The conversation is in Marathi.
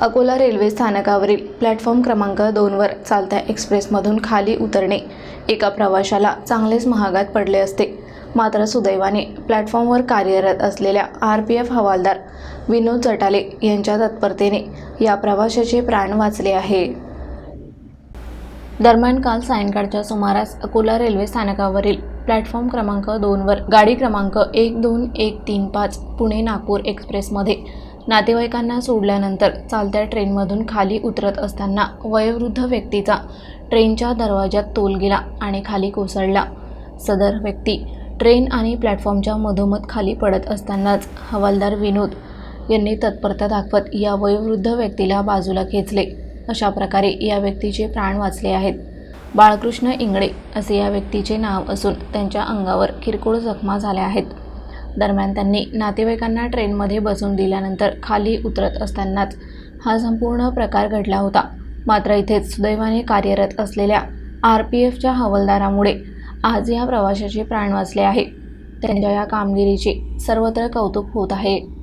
अकोला रेल्वे स्थानकावरील प्लॅटफॉर्म क्रमांक दोनवर चालत्या एक्सप्रेसमधून खाली उतरणे. एका प्रवाशाला चांगलेच महागात पडले असते. मात्र सुदैवाने प्लॅटफॉर्मवर कार्यरत असलेल्या आर पी एफ हवालदार विनोद चटाले यांच्या तत्परतेने या प्रवाशाचे प्राण वाचले आहे. दरम्यान काल सायंकाळच्या सुमारास अकोला रेल्वे स्थानकावरील प्लॅटफॉर्म क्रमांक दोनवर गाडी क्रमांक एक दोन एक तीन पाच पुणे नागपूर एक्सप्रेसमध्ये नातेवाईकांना सोडल्यानंतर चालत्या ट्रेनमधून खाली उतरत असताना वयोवृद्ध व्यक्तीचा ट्रेनच्या दरवाज्यात तोल गेला आणि खाली कोसळला. सदर व्यक्ती ट्रेन आणि प्लॅटफॉर्मच्या मधोमध खाली पडत असतानाच हवालदार विनोद यांनी तत्परता दाखवत या वयोवृद्ध व्यक्तीला बाजूला खेचले. अशा प्रकारे या व्यक्तीचे प्राण वाचले आहेत. बाळकृष्ण इंगळे असे या व्यक्तीचे नाव असून त्यांच्या अंगावर किरकोळ जखमा झाल्या आहेत. दरम्यान त्यांनी नातेवाईकांना ट्रेनमध्ये बसून दिल्यानंतर खाली उतरत असतानाच हा संपूर्ण प्रकार घडला होता. मात्र इथेच सुदैवाने कार्यरत असलेल्या आर पी एफच्या हवालदारामुळे आज या प्रवाशाचे प्राण वाचले आहे. त्यांच्या या कामगिरीचे सर्वत्र कौतुक होत आहे.